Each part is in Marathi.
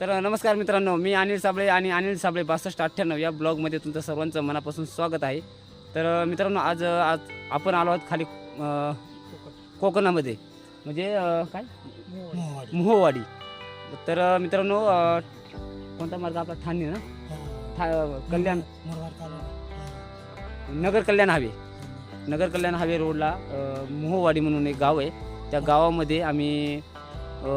तर नमस्कार मित्रांनो मी अनिल साबळे आणि अनिल साबळे बासष्ट अठ्ठ्याण्णव या ब्लॉगमध्ये तुमचं सर्वांचं मनापासून स्वागत आहे. तर मित्रांनो आज आज आपण आलो आहोत खाली कोकणामध्ये. म्हणजे काय? मोहवाडी. तर मित्रांनो कोणता मार्ग आपला ठाणे ना? ठा कल्याण. नगर कल्याण हवे नगर कल्याण हायवे रोडला मोहवाडी म्हणून एक गाव आहे. त्या गावामध्ये आम्ही अ,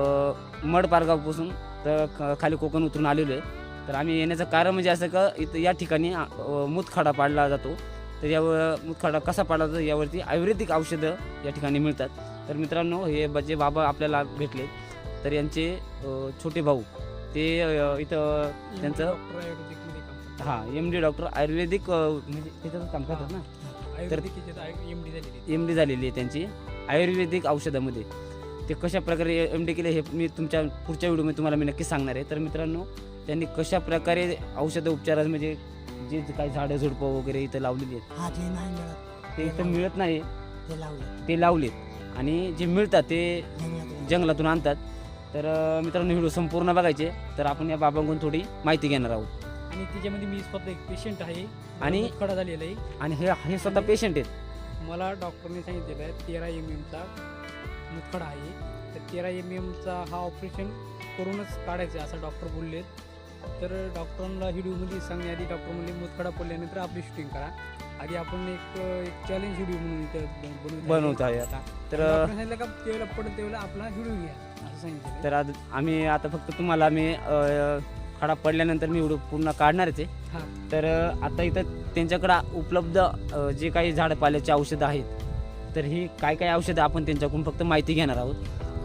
मड पारगावपासून तर ख- खाली कोकण उतरून आलेलो आहे. तर आम्ही येण्याचं कारण म्हणजे असं का इथं या ठिकाणी अ, मुतखडा पाडला जातो. तर यावर मुतखडा कसा पाडला जातो यावरती आयुर्वेदिक औषधं या ठिकाणी मिळतात. तर मित्रांनो हे ब- जे बाबा आपल्याला भेटले तर यांचे अ, छोटे भाऊ ते अ, इथं त्यांचं हां एम डी डॉक्टर आयुर्वेदिक अ, म्हणजे त्याच्यातच काम करतात ना. एम डी झालेली आहे त्यांची आयुर्वेदिक औषधामध्ये. ते कशा प्रकारे एम डी केले हे मी तुमच्या पुढच्या व्हिडिओमध्ये तुम्हाला मी नक्की सांगणार आहे. तर मित्रांनो त्यांनी कशा प्रकारे औषधं उपचार म्हणजे जे काही झाडं झुडपं वगैरे इथं लावलेली आहेत ते नाही मिळत. ते इथं मिळत नाही. ते लावले ते लावलेत. आणि जे मिळतात ते जंगलात जंगलातून आणतात. तर मित्रांनो व्हिडिओ संपूर्ण बघायचे. तर आपण या बाबांकडून थोडी माहिती घेणार आहोत. आणि त्याच्यामध्ये मी स्वतः एक पेशंट आहे. आणि- खडा झालेला आहे. आणि हे हे स्वतः पेशंट आहेत. मला डॉक्टरने सांगितलेलं आहे तेरा एम एमचा मुतखडा आहे. तर तेरा एम एमचा हा ऑपरेशन करूनच काढायचा असं डॉक्टर बोललेत तर डॉक्टरांना व्हिडिओमध्ये सांगण्याआधी डॉक्टर म्हणले मुतखडा पडल्यानंतर आपली शूटिंग करा. आधी आपण एक एक चॅलेंज व्हिडिओ म्हणून बनवतो आहे आता तर सांगितलं का तेवढा पडेल तेवढा आपला व्हिडिओ घ्या असं सांगितलं तर आज आम्ही आता फक्त तुम्हाला मी अ, खडा पडल्यानंतर मी व्हिडिओ पूर्ण काढणारच आहे. तर आता इथं त्यांच्याकडं उपलब्ध जे काही झाडपाल्याची औषधं आहेत तर ही काय काय औषधं आपण त्यांच्याकडून फक्त माहिती घेणार आहोत.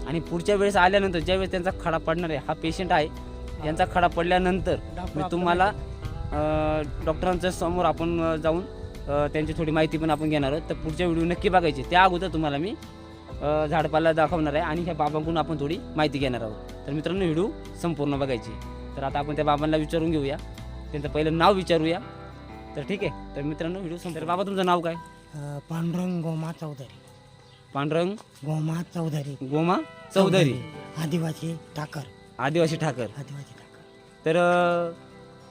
आणि पुढच्या वेळेस आल्यानंतर ज्यावेळेस त्यांचा खडा पडणार आहे हा पेशंट आहे यांचा खडा पडल्यानंतर मी तुम्हाला डॉक्टरांच्या समोर आपण जाऊन त्यांची थोडी माहिती पण आपण घेणार आहोत. तर पुढच्या व्हिडिओ नक्की बघायची. त्या अगोदर तुम्हाला मी झाडपाला दाखवणार आहे आणि ह्या बाबांकडून आपण थोडी माहिती घेणार आहोत. तर मित्रांनो व्हिडिओ संपूर्ण बघायची. तर आता आपण त्या बाबांना विचारून घेऊया. त्यांचं पहिलं नाव विचारूया. तर ठीक आहे. तर मित्रांनो व्हिडिओ संपूर्ण बाबा तुमचं नाव काय? अं, पांडुरंग गोमा चौधरी. पांडुरंग गोमा चौधरी. गोमा चौधरी. आदिवासी ठाकर. आदिवासी ठाकर. आदिवासी ठाकर. तर अ,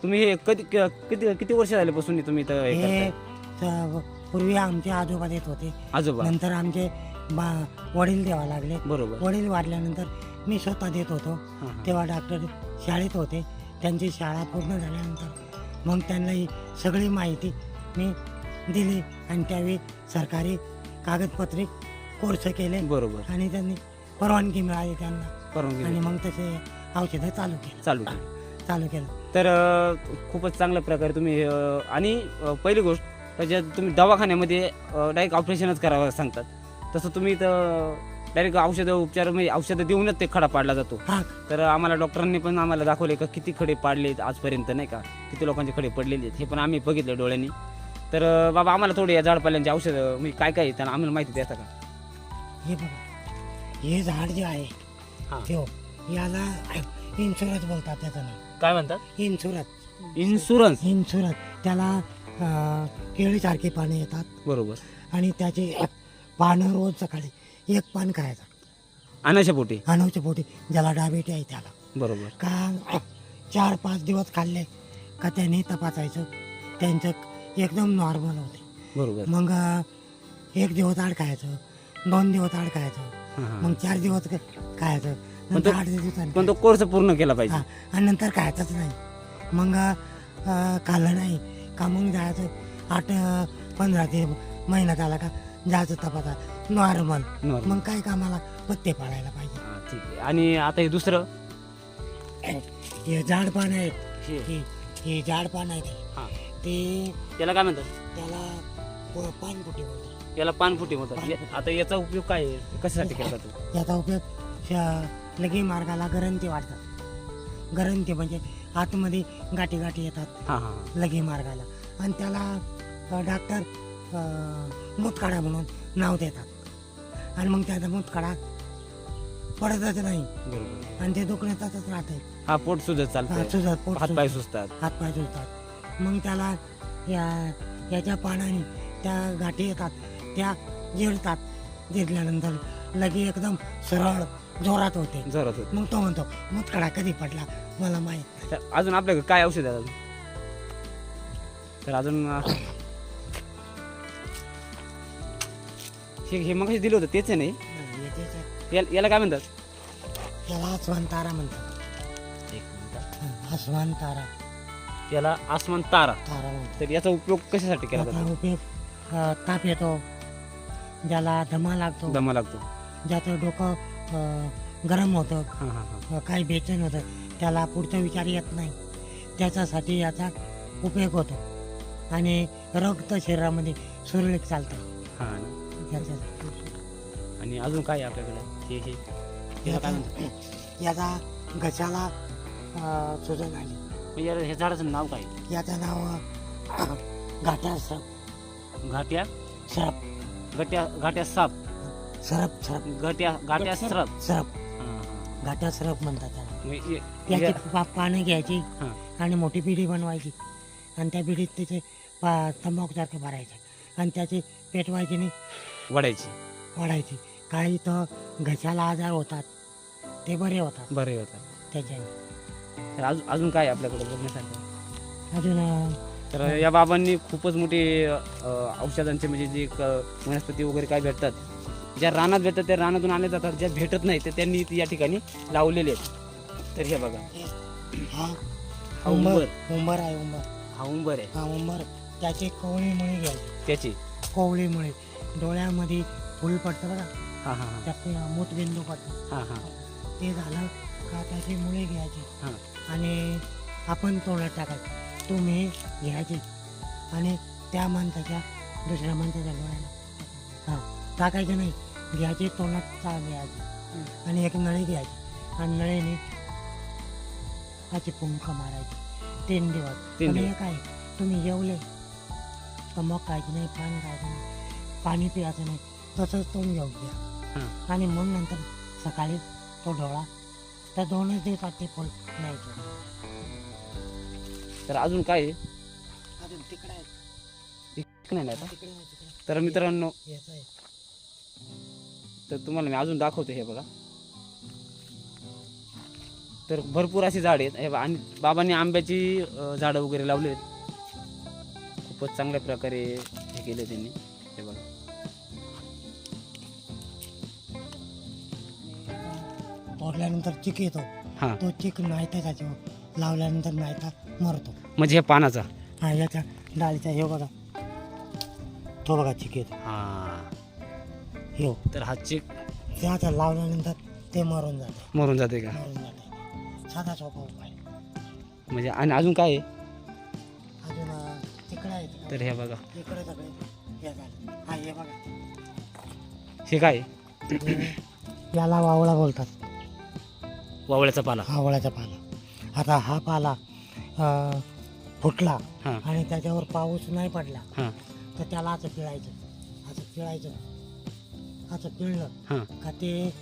तुम्ही हे कधी क- किती किती वर्ष झाल्यापासून तुम्ही इथं हे हे करताय? स- पूर्वी आमचे आजोबा देत होते. आजोबा? नंतर आमचे बा वडील द्यावा लागले. बरोबर. वडील वाढल्यानंतर मी स्वतः देत होतो. हां, हां. तेव्हा डॉक्टर शाळेत होते. त्यांची शाळा पूर्ण झाल्यानंतर मग त्यांना ही सगळी माहिती मी दिली आणि त्यावेळी सरकारी कागदपत्रे कोर्स केले. बरोबर. आणि त्यांनी परवानगी मिळाली त्यांना. परवानगी आणि मग तसे औषधं चालू केलं. चालू केली. चालू केलं. तर अ, खूपच चांगल्या प्रकारे तुम्ही अ, आणि अ, पहिली गोष्ट त्याच्यात तुम्ही दवाखान्यामध्ये डायरेक्ट ऑपरेशनच करावं सांगतात. तसं तुम्ही इथं डायरेक्ट औषधं उपचार म्हणजे औषधं देऊनच ते खडा पाडला जातो. हा. तर आम्हाला डॉक्टरांनी पण आम्हाला दाखवले का किती खडे पाडलेत आजपर्यंत नाही का? किती लोकांचे खडे पडलेले आहेत हे पण आम्ही बघितले डोळ्यांनी. तर अ, बाबा आम्हाला थोडे या झाडपाल्यांची औषधं म्हणजे काय काय आहे त्यांना आम्हाला माहिती देता का? हे बघा हे झाड जे आहे हा. ते याला इन्शुरन्स बोलतात त्याचं नाव. काय म्हणतात? इन्शुरन्स इन्शुरन्स इन्शुरन्स त्याला अं, केळीसारखी पाने येतात. बरोबर. आणि त्याचे पानं रोज सकाळी एक पान खायचं. अनाशा पोटी. अनवच्या पोटी. ज्याला डायबिटी आहे त्याला. बरोबर. का चार पाच दिवस खाल्ले का त्याने तपासायचं. त्यांचं एकदम नॉर्मल होते. बरोबर. मग एक दिवस आड खायचं दोन दिवस आड खायचं. मग चार दिवस खायचं नंतर आठ दिवसांनी पण तो कोर्स पूर्ण केला हा, पाहिजे आणि नंतर खायचंच नाही. मग अं, खाल्लं नाही का मग जायचं आठ अं, पंधरा ते महिना झाला का जायचं तपासा. Normal Normal. मग काय कामाला पत्ते पाडायला पाहिजे. हां, ठीक आहे. आणि आता हे दुसरं? हे झाड पान आहेत. हे. हे झाड पान आहेत. हां. ते त्याला काय म्हणतात? त्याला प- पानपुटी बोलतात याला पानफुटी म्हणतात. या- आता याचा उपयोग काय आहे? कशासाठी केला जातो याचा उपयोग श- लगी मार्गाला गरंती वाढतात. गरंती म्हणजे आतमध्ये गाठी गाठी येतात हां हां लगी मार्गाला. आणि त्याला अ, डॉक्टर अ, मूतकाडा म्हणून नाव देतात. आणि मग त्याचा मूतकाडा पडतच नाही. बरोबर. आणि ते दुखणे तसंच राहते हा पोट सुजत चालतं सुजत पोट हात पाय सुजतात. हातपाय सुजतात. मग त्याला या याच्या पानाने त्या गाठी येतात त्या जिरतात जिरल्यानंतर लगे एकदम सरळ जोरात होते. जोरात होत. मग तो म्हणतो मुतखडा कधी पडला? मला माहीत तर अजून आपल्याकडे काय औषध आहे अजून? तर अजून अं, हे हे मग दिलं होतं? तेच आहे नाही? याला याला काय म्हणतात? याला आसमान तारा म्हणतात. एक मिनिट हं, आसमान तारा याला आसमान तारा. तारा म्हणतात. तर याचा उपयोग कशासाठी केला त्याचा जातो? उपयोग अ, ताप येतो ज्याला दमा लागतो. दमा लागतो. ज्याचं डोकं अ, गरम होतं हां हां हां. अ, काही बेचैन होतं त्याला पुढचा विचार येत नाही. त्याच्यासाठी याचा उपयोग होतो. आणि रक्त शरीरामध्ये सुरळीत चालतं. हां ना. आणि अजून काय आहे आपल्याकडे? हे हे. याला काय म्हणतात? याचा घशाला अ, सुजन आली म्हणजे याला हे झाडाचं नाव काय? याचं नाव अ, घाटा सरप. घाट्या? सरप. गट्या घाट्या साप. सरप सरप. गट्या गाट्या सरप सरप. हां हां. घाटा सरप म्हणतात त्याला. म्हणजे ये- याची या- पा पानं घ्यायची हां. आणि मोठी पिढी बनवायची. आणि त्या पिढीत त्याचे पा तंबाखूसारखे भरायचे. आणि त्याची पेटवायची नाही वडायची वाढायची. काही तर घशाला आजार होतात. ते बरे होतात. बरे होतात. त्याच्याने. तर अजून अजून काय आपल्याकडे बघण्यासारखं? अजून तर या बाबांनी खूपच मोठे औषधांचे म्हणजे जे क- वनस्पती वगैरे काय भेटतात ज्या रानात भेटतात त्या रानातून आणले जातात ज्या भेटत नाही ते त्यांनी इथे या ठिकाणी लावलेले आहेत. तर हे बघा. हा. हा उंबर. उंबर. आहे उंबर. हा उंबर आहे. हा उंबर. त्याचे कोवळीमुळे घ्यायचे त्याची? कोवळीमुळे. डोळ्यामध्ये फुल पडतं बघा हा हा हा. त्यात मूतबिंदू पडतं. हा हा. ते झालं का त्याची मुळे घ्यायची. हा. आणि आपण तोंडात टाकायचं. तुम्ही घ्यायची. आणि त्या माणसाच्या दुसऱ्या माणसाच्या डोळ्याला. हां. टाकायचं नाही. घ्यायची तोंडात चा घ्यायची. आणि एक नळी घ्यायची. आणि नळीने त्याची पुंक मारायची. तीन दिवस. दिवस. हे काय? तुम्ही जेवले तर मग खायचं नाही पाणी खायचं नाही पाणी पियाचं नाही. तसंच तुम्ही घेऊन घ्या. हां. आणि मग नंतर सकाळी तो डोळा त्या दोनच दिवसात ते फुल न्यायचं तर अजून काय आहे? अजून तिकडे आहे, इकडे नाही ना आता तिकडे आहे, तिकडे तर मित्रांनो आहे. याचं आहे. तर तुम्हाला मी अजून दाखवतो हे बघा तर भरपूर अशी झाड आहेत हे बघा. आणि बाबांनी आंब्याची अ, झाडं वगैरे लावली आहेत खूपच चांगल्या प्रकारे हे केले त्यांनी हे बघा तोडल्यानंतर चिक येतो. हां. तो चिक नाहीता त्याच्यावर लावल्यानंतर नाहीता मरतो. म्हणजे हे पानाचा? हा याच्या डाळीचा हे बघा. तो बघा चिक येतो. हां. हो तर हा चिक त्याचा लावल्यानंतर ते मरून जाते. मरून जाते का? मरून जाते. साधा सोपा उपाय. म्हणजे आणि अजून काय आहे? अजून अं, तिकडे आहे तिकडे. तर हे बघा. इकडे सगळे हे झालं. हा हे बघा. हे काय याला वावळा बोलतात. वावळ्याचा पाला. आवळ्याचा पाला. आता हा पाला अं, फुटला हां. आणि त्याच्यावर पाऊस नाही पडला हां. तर त्याला असं पिळायचं. असं पिळायचं. असं पिळलं हां. का ते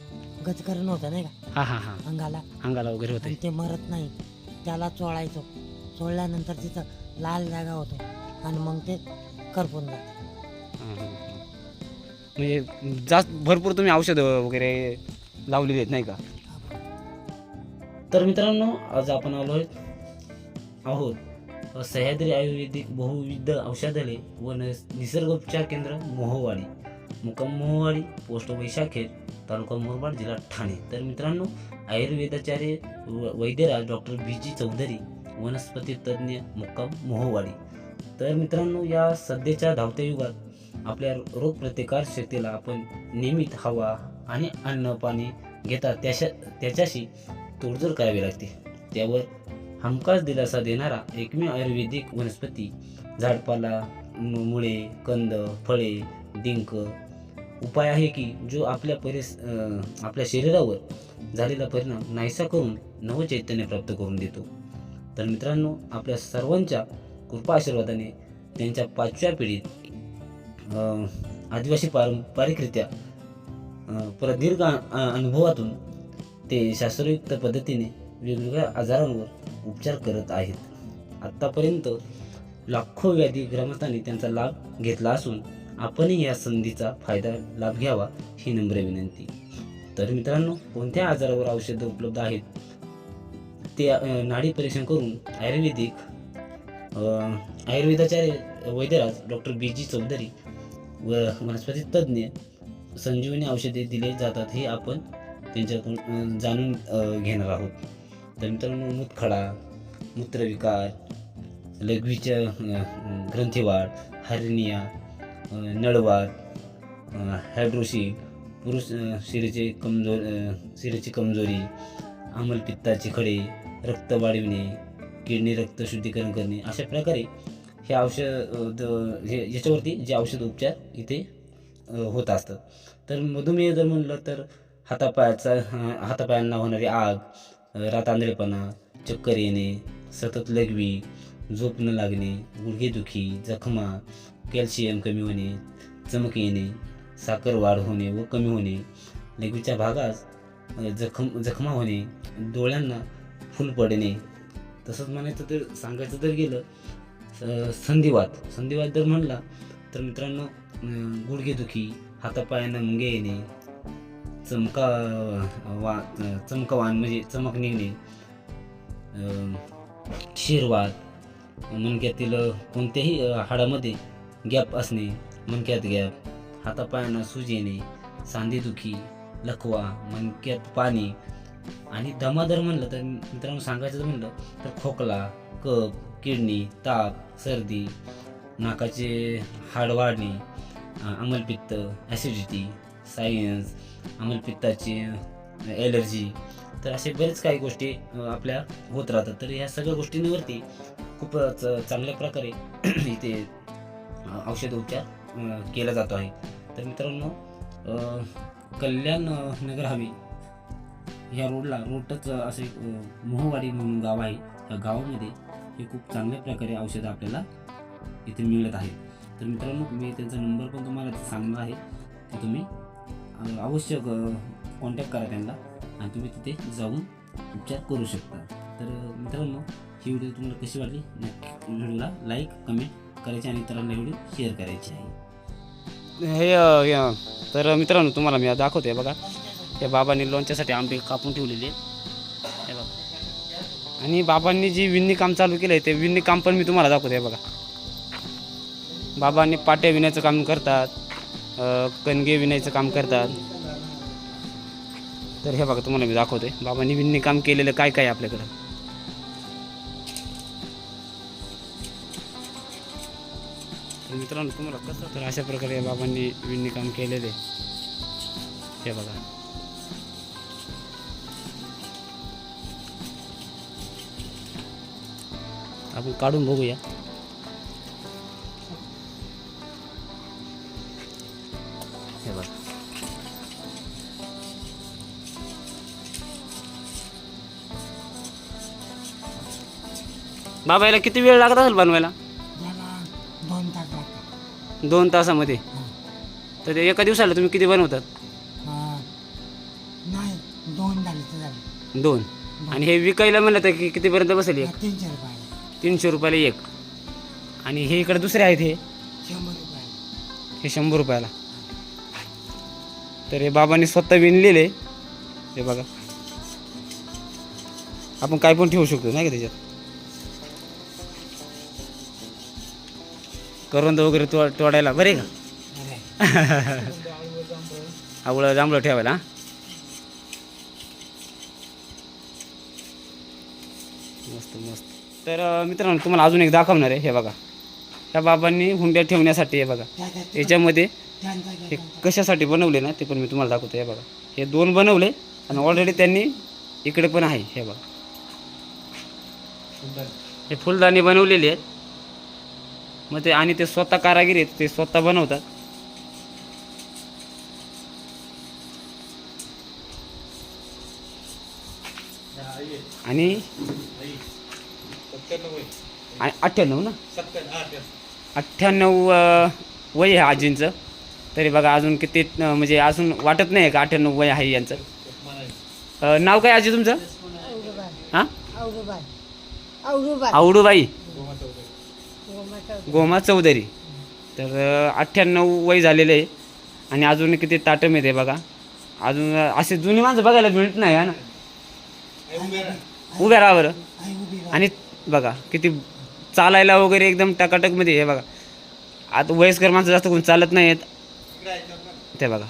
गचकरण होतं नाही का? हां हां हां. अंगाला. अंगाला वगैरे होते. आणि ते मरत नाही. त्याला चोळायचं. चोळल्यानंतर तिथं लाल जागा होतो आणि मग ते करपून जातं. म्हणजे जास्त भरपूर तुम्ही औषधं वगैरे लावलेली आहेत नाही का? तर मित्रांनो आज आपण आलो आहेत आहोत सह्याद्री आयुर्वेदिक बहुविध औषधालय व निसर्गोपचार केंद्र मोहवाडी. मुक्काम मोहवाडी पोस्ट वैशाखेर तालुका मुरबाड जिल्हा ठाणे. तर मित्रांनो आयुर्वेदाचार्य व- वैद्यराज डॉक्टर बी जी चौधरी वनस्पती तज्ज्ञ मुक्काम मोहवाडी. तर मित्रांनो या सध्याच्या धावत्या युगात आपल्या रोगप्रतिकार शक्तीला आपण नियमित हवा आणि अन्न पाणी घेता त्याशा त्याच्याशी तोडजोड करावी लागते. त्यावर हमखास दिलासा देणारा एकमेव आयुर्वेदिक वनस्पती झाडपाला मुळे कंद फळे डिंक उपाय आहे की जो आपल्या परिस आपल्या शरीरावर झालेला परिणाम नाहीसा करून नवचैतन्य प्राप्त करून देतो. तर मित्रांनो आपल्या सर्वांच्या कृपा आशीर्वादाने त्यांच्या पाचव्या पिढीत आदिवासी पारंपरिकरित्या प्रदीर्घ अनुभवातून ते शास्त्रयुक्त पद्धतीने वेगवेगळ्या आजारांवर उपचार करत आहेत. आत्तापर्यंत लाखो व्याधी ग्रामस्थांनी त्यांचा लाभ घेतला असून आपणही या संधीचा फायदा लाभ घ्यावा ही नम्र विनंती. तर मित्रांनो कोणत्या आजारावर औषधं उपलब्ध आहेत? ते नाडी परीक्षण करून आयुर्वेदिक आयुर्वेदाचार्य वैद्यराज डॉक्टर बी जी चौधरी व वनस्पती तज्ज्ञ संजीवनी औषधे दिले जातात हे आपण त्यांच्याकडून जाणून घेणार आहोत. तर मित्रांनो मूतखडा मूत्रविकार लघवीच्या ग्रंथीवाढ हर्निया अ, हायड्रोशी पुरुष शिरेचे कमजोर शिरेची कमजोरी आमलपित्ताचे खडे रक्त वाढविणे किडनी रक्त शुद्धीकरण करणे अशा प्रकारे हे औषध द- हे याच्यावरती जे औषध उपचार इथे होत असतात. तर मधुमेह जर म्हणलं तर हातापायाचा हातापायांना होणारी आग रातांद्रेपणा चक्कर येणे सतत लघवी झोप न लागणे गुडघेदुखी जखमा कॅल्शियम कमी होणे चमक येणे साखर वाढ होणे व कमी होणे लघवीच्या भागास जखम जखमा होणे डोळ्यांना फुल पडणे. तसंच म्हणायचं तर सांगायचं तर गेलं संधिवात. संधिवात जर म्हणला तर मित्रांनो गुडघेदुखी हातापायांना मुंगे येणे चमका वा अं, चमकवान म्हणजे चमक निघणे अं, शिरवात मणक्यातील कोणत्याही हाडामध्ये गॅप असणे मणक्यात गॅप हातापायांना सूज येणे सांधेदुखी लखवा मणक्यात पाणी आणि दमा जर म्हणलं तर मित्रांनो सांगायचं जर म्हणलं तर खोकला कप किडनी ताप सर्दी नाकाचे हाड वाढणे अ, अमलपित्त ॲसिडिटी सायन्स अमलपित्ताची ॲलर्जी तर असे बरेच काही गोष्टी आपल्या होत राहतात. तर ह्या सगळ्या गोष्टींवरती खूपच चांगल्या प्रकारे इथे औषध उपचार केला जातो आहे. तर मित्रांनो कल्याण नगर हवी ह्या रोडला रोडच असे एक, मोहवाडी म्हणून गाव आहे. त्या गावामध्ये हे खूप चांगल्या प्रकारे औषधं आपल्याला इथे मिळत आहेत. तर मित्रांनो मी त्यांचा नंबर पण तुम्हाला सांगणार आहे. की तुम्ही अवश्य कॉन्टॅक्ट करा त्यांना आणि तुम्ही तिथे जाऊन उपचार करू शकता. तर मित्रांनो ही व्हिडिओ तुम्हाला कशी वाटली? नक्की व्हिडिओला लाईक कमेंट करायची आणि इतरांना व्हिडिओ शेअर करायची आहे. हे तर मित्रांनो तुम्हाला मी दाखवते बघा. त्या बाबांनी लोणच्यासाठी आंबे कापून ठेवलेले. हे बघा. आणि बाबांनी जी विणणी काम चालू केलं आहे ते विणणी काम पण मी तुम्हाला दाखवते बघा. बाबांनी पाट्या विण्याचं काम करतात. कणगे विणायचं काम करतात. तर हे बघा तुम्हाला मी दाखवते बाबांनी विणणी काम केलेलं काय काय आपल्याकडं? तर मित्रांनो तुम्हाला कसं तर अशा प्रकारे बाबांनी विणणी काम केलेले हे बघा. आपण काढून बघूया. बाबा याला किती वेळ लागत असेल बनवायला? याला दोन तास लागतात. दोन तासामध्ये? तर ते एका दिवसाला तुम्ही किती बनवतात? नाही दोन झाले तर झाले. दोन. आणि हे विकायला म्हणलं तर कि- कितीपर्यंत बसेल एक? तीनशे रुपये तीनशे रुपयाला एक. आणि हे इकडे दुसरे आहेत हे? शंभर हे शंभर रुपयाला. तर हे बाबांनी स्वतः विणलेले. हे बघा. आपण काय पण ठेवू शकतो नाही का त्याच्यात? करवंद वगैरे तो तोडायला. बरे का? आवळं जांभळं ठेवायला? मस्त मस्त. तर मित्रांनो तुम्हाला अजून एक दाखवणार आहे हे बघा. त्या बाबांनी हुंड्या ठेवण्यासाठी हे बघा. याच्यामध्ये हे कशासाठी बनवले ना ते पण मी तुम्हाला दाखवतो हे बघा. हे दोन बनवले आणि ऑलरेडी त्यांनी इकडे पण आहे हे बघा. हे फुलदाणी बनवलेली आहेत मग ते आणि ते स्वतः कारागिरी आहेत ते स्वतः बनवतात. आणि? अठ्ठ्याण्णव ना? अठ्ठ्याण्णव वय आहे आजींचं. तरी बघा अजून किती म्हणजे अजून वाटत नाही का अठ्ठ्याण्णव वय आहे यांचं. नाव काय आजी तुमचं? हां? औरुबाई आवडूबाई गोमा चौधरी. तर अठ्ठ्याण्णव वय झालेलं आहे. आणि अजून किती ताटम येते बघा. अजून असे जुनी माणसं बघायला मिळत नाही आहे ना? उभ्या राहा बरं. आणि बघा किती चालायला वगैरे एकदम टकाटकमध्ये हे बघा. आता वयस्कर माणसं जास्त कोण चालत नाहीत ते बघा.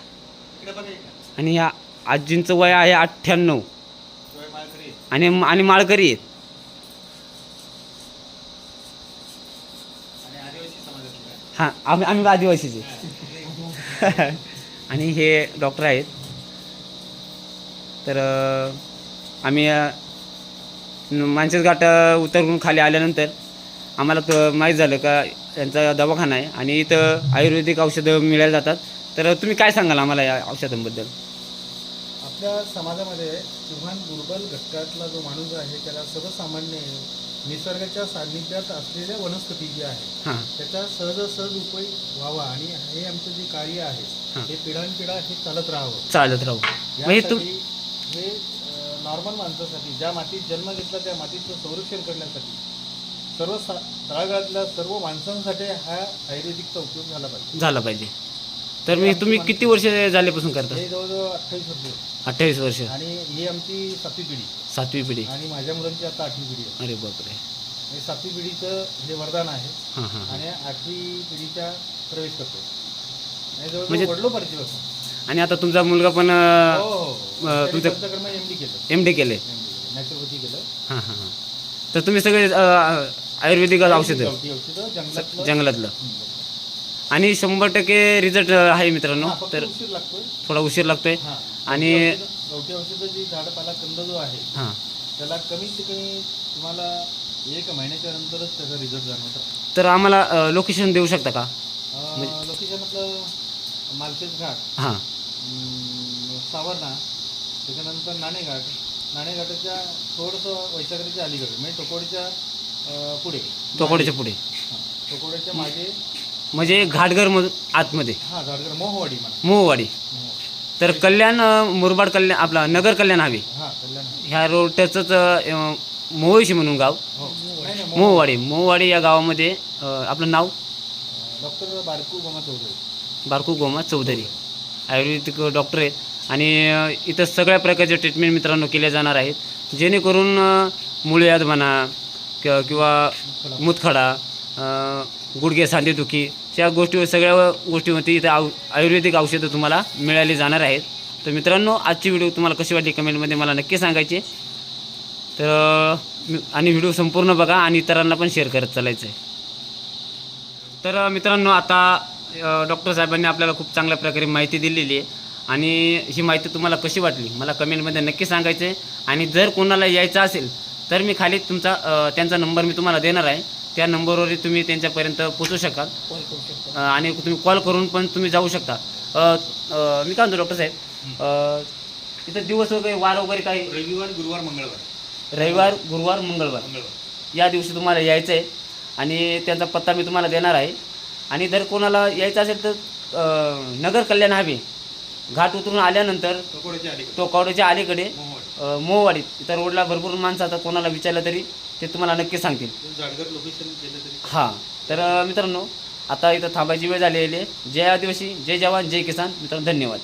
आणि ह्या आजींचं वय आहे अठ्ठ्याण्णव. आणि आणि माळकरी आहेत. हां आम्ही आम्ही आदिवासीचे. आणि हे डॉक्टर आहेत. तर आम्ही अं, घाट उतरून खाली आल्यानंतर आम्हाला तर माहीत झालं का यांचा दवाखाना आहे आणि इथं आयुर्वेदिक औषधं मिळायला जातात. तर तुम्ही काय सांगाल आम्हाला या औषधांबद्दल? आपल्या समाजामध्ये किमान दुर्बल घटकातला जो माणूस आहे त्याला सर्वसामान्य निसर्गाच्या सान्निध्यात असलेल्या वनस्पती जी आहे हां. त्याचा सहजासहज उपयोग व्हावा आणि हे आमचं जे कार्य. आहे हे. पिढानपिढा हे चालत राहावं. चालत राहू म्हणजे यासाठी हे नॉर्मल माणसासाठी ज्या मातीत जन्म घेतला त्या मातीचं संरक्षण करण्यासाठी सर्व सा- तळागाळातल्या सर्व माणसांसाठी हा आयुर्वेदिकचा उपयोग झाला पाहिजे. झाला पाहिजे. तर मी तुम्ही किती वर्ष झाल्यापासून करता? हे जवळजवळ अठ्ठावीस वर्ष. अठ्ठावीस वर्ष. आणि ही आमची सातवी पिढी. सातवी पिढी. आणि माझ्या मुलांची आता आठवी पिढी आहे. अरे बापरे. हे सातवी पिढीचं हे वरदान आहे. हां हां आणि आठवी पिढीच्या प्रवेश करतो आणि जवळजवळ म्हणजे- वडलोपार्टीपासून आणि आता तुमचा मुलगा पण हो हो अं, तुमचं- एम डी केलं. एम डी केले. नॅचरोपॅथी केलं. हां हां हां. तर तुम्ही सगळे अं, आयुर्वेदिक औषधं गावठी औषधं जंगलातलं जंगलातलं. हं. आणि शंभर टक्के रिझल्ट आहे मित्रांनो. हा, फक्त तर उशीर लागतोय. थोडा उशीर लागतोय. हा. आणि गावठी जी झाडपाला कंद जो आहे हां. त्याला कमीत कमी तुम्हाला एक महिन्याच्या नंतरच त्याचा रिझल्ट जाणवतो. तर आम्हाला लोकेशन देऊ शकता का? लोकेशन आपलं मालशेज घाट. हां. अं, सावरणा त्याच्यानंतर नाणेघाट. नाणेघाटाच्या थोडंसं वैशाखरीच्या अलीकडे म्हणजे टोकोडीच्या अं, पुढे. टोकोडीच्या पुढे. हां, टोकोडीच्या मागे म्हणजे घाटघर मध आतमध्ये. हा मोहवाडी म्हणा. मोहवाडी. मोहवाडी. तर कल्याण अं, मुरबाड कल्याण आपला नगर कल्याण हवे हा कल्याण ह्या रोडटचंच मोहशी म्हणून गाव. हो नाही नाही मोहवाडी. मोहवाडी. या गावामध्ये अं, आपलं नाव? डॉक्टर बारकू गोमा चौधरी. बारकू गोमा चौधरी. आयुर्वेदिक डॉक्टर आहेत. आणि अ, इथं सगळ्या प्रकारचे ट्रीटमेंट मित्रांनो केल्या जाणार आहेत. जेणेकरून अ, मुळव्याध म्हणा क- किंवा मुतखडा अ, गुडघे सांधेदुखी त्या गोष्टीवर सगळ्या गोष्टीवरती इथं आव आयुर्वेदिक औषधं तुम्हाला मिळाली जाणार आहेत. तर मित्रांनो आजची व्हिडिओ तुम्हाला कशी वाटली कमेंटमध्ये मला नक्की सांगायची. तर आणि व्हिडिओ संपूर्ण बघा आणि इतरांना पण शेअर करत चालायचं आहे तर मित्रांनो आता डॉक्टर साहेबांनी आपल्याला खूप चांगल्या प्रकारे माहिती दिलेली आहे. आणि ही माहिती तुम्हाला कशी वाटली मला कमेंटमध्ये नक्की सांगायचं आहे आणि जर कोणाला यायचं असेल तर मी खाली तुमचा त्यांचा नंबर मी तुम्हाला देणार आहे. त्या नंबरवर तुम्ही त्यांच्यापर्यंत पोचू शकाल. कॉल करू शकतो. अ, आणि तुम्ही कॉल करून पण तुम्ही जाऊ शकता. अ, अ, मी काय म्हणतो डॉक्टर साहेब? अ, इथं दिवस वगैरे वार वगैरे काही रविवार गुरुवार मंगळवार. रविवार गुरुवार मंगळवार. मंगळवार. या दिवशी तुम्हाला यायचं आहे आणि त्यांचा पत्ता मी तुम्हाला देणार आहे. आणि जर कोणाला यायचं असेल तर अं, नगर कल्याण हवे घाट उतरून आल्यानंतर टोकोडीच्या अलीकडे. टोकावड्याच्या अलीकडे मोहवाडी. अं, मोहवाडीत. इथं रोडला भरपूर माणसं आता कोणाला विचारलं तरी ते तुम्हाला नक्की सांगतील. लोकेशन हां तर मित्रांनो आता इथं थांबायची वेळ झालेली आहे. जय आदिवासी जय जवान जय किसान. मित्रांनो धन्यवाद.